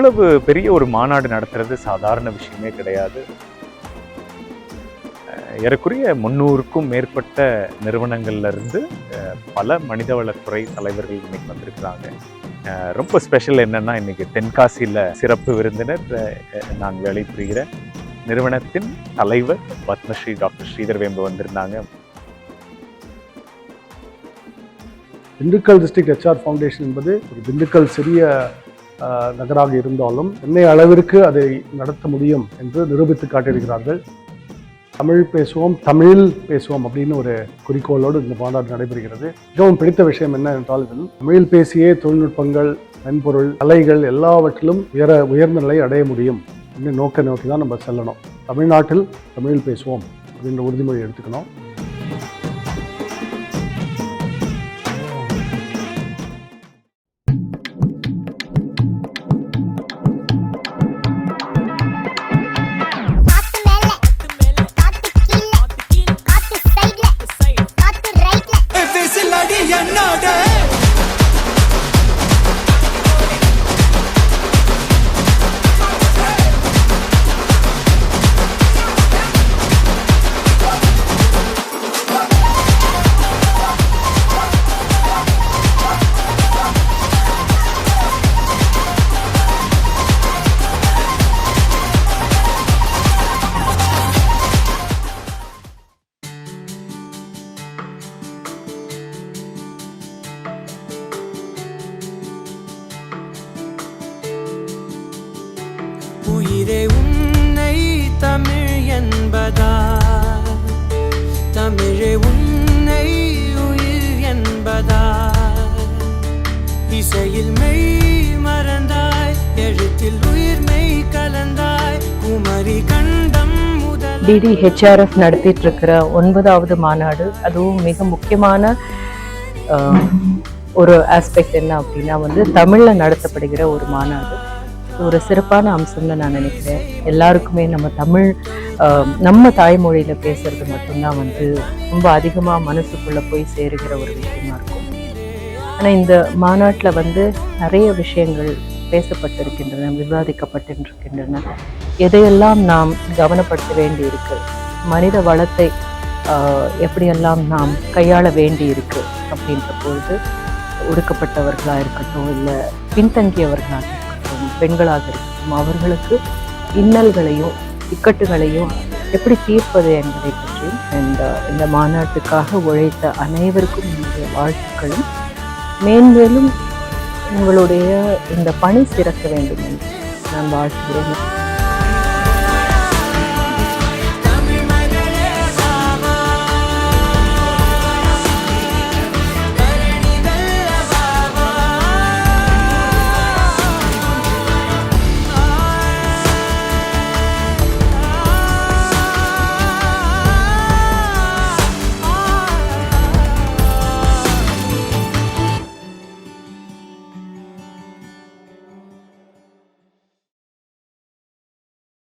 இவ்வளவு பெரிய ஒரு மாநாடு நடத்துறது சாதாரண விஷயமே கிடையாது. அஹ் ஏறக்குறைய முந்நூறுக்கும் மேற்பட்ட நிறுவனங்கள்லேருந்து பல மனிதவளத்துறை தலைவர்கள் இன்னைக்கு வந்திருக்கிறாங்க. ரொம்ப ஸ்பெஷல் என்னென்னா இன்னைக்கு தென்காசியில் சிறப்பு விருந்தினர் நான் வேலை புரிகிற நிறுவனத்தின் தலைவர் பத்மஸ்ரீ டாக்டர் ஸ்ரீதர் வேம்பு வந்திருந்தாங்க. திண்டுக்கல் டிஸ்ட்ரிக்ட் ஹெச்ஆர் ஃபவுண்டேஷன் என்பது ஒரு திண்டுக்கல் சிறிய நகராக இருந்தாலும் என்னை அளவிற்கு அதை நடத்த முடியும் என்று நிரூபித்து காட்டியிருக்கிறார்கள். தமிழ் பேசுவோம் தமிழில் பேசுவோம் அப்படின்னு ஒரு குறிக்கோளோடு இந்த மாநாடு நடைபெறுகிறது. மிகவும் பிடித்த விஷயம் என்ன என்றால் இதில் தமிழில் பேசியே தொழில்நுட்பங்கள் மென்பொருள் கலைகள் எல்லாவற்றிலும் உயர உயர்ந்த நிலை அடைய முடியும். அப்படின்னு நோக்க நோக்கி தான் நம்ம செல்லணும். தமிழ்நாட்டில் தமிழில் பேசுவோம் அப்படின்ற உறுதிமொழி எடுத்துக்கணும். குமரி கண்டம் டிடி ஹெச்ஆர்எஃப் நடத்திட்டு இருக்கிற ஒன்பதாவது மாநாடு. அதுவும் மிக முக்கியமான ஒரு ஆஸ்பெக்ட் என்ன அப்படின்னா வந்து தமிழில் நடத்தப்படுகிற ஒரு மாநாடு. ஒரு சிறப்பான அம்சம்னு நான் நினைக்கிறேன். எல்லாருக்குமே நம்ம தமிழ் நம்ம தாய்மொழியில் பேசுறது மட்டும்தான் வந்து ரொம்ப அதிகமாக மனசுக்குள்ளே போய் சேருகிற ஒரு விஷயமா இருக்கும். ஆனால் இந்த மாநாட்டில் வந்து நிறைய விஷயங்கள் பேசப்பட்டிருக்கின்றன விவாதிக்கப்பட்டிருக்கின்றன. எதையெல்லாம் நாம் கவனப்படுத்த வேண்டி இருக்கு மனித வளத்தை எப்படியெல்லாம் நாம் கையாள வேண்டியிருக்கு அப்படின்ற பொழுது ஒடுக்கப்பட்டவர்களாக இருக்கட்டும் இல்லை பின்தங்கியவர்களாக இருக்கட்டும் பெண்களாக இருக்கட்டும் அவர்களுக்கு இன்னல்களையும் இக்கட்டுகளையும் எப்படி தீர்ப்பது என்பதை பற்றி இந்த இந்த மாநாட்டுக்காக உழைத்த அனைவருக்கும் என்னுடைய வாழ்த்துக்களும். மேன்மேலும் உங்களுடைய இந்த பணி சிறக்க வேண்டும் என்று நான் வாழ்த்துகிறேன்.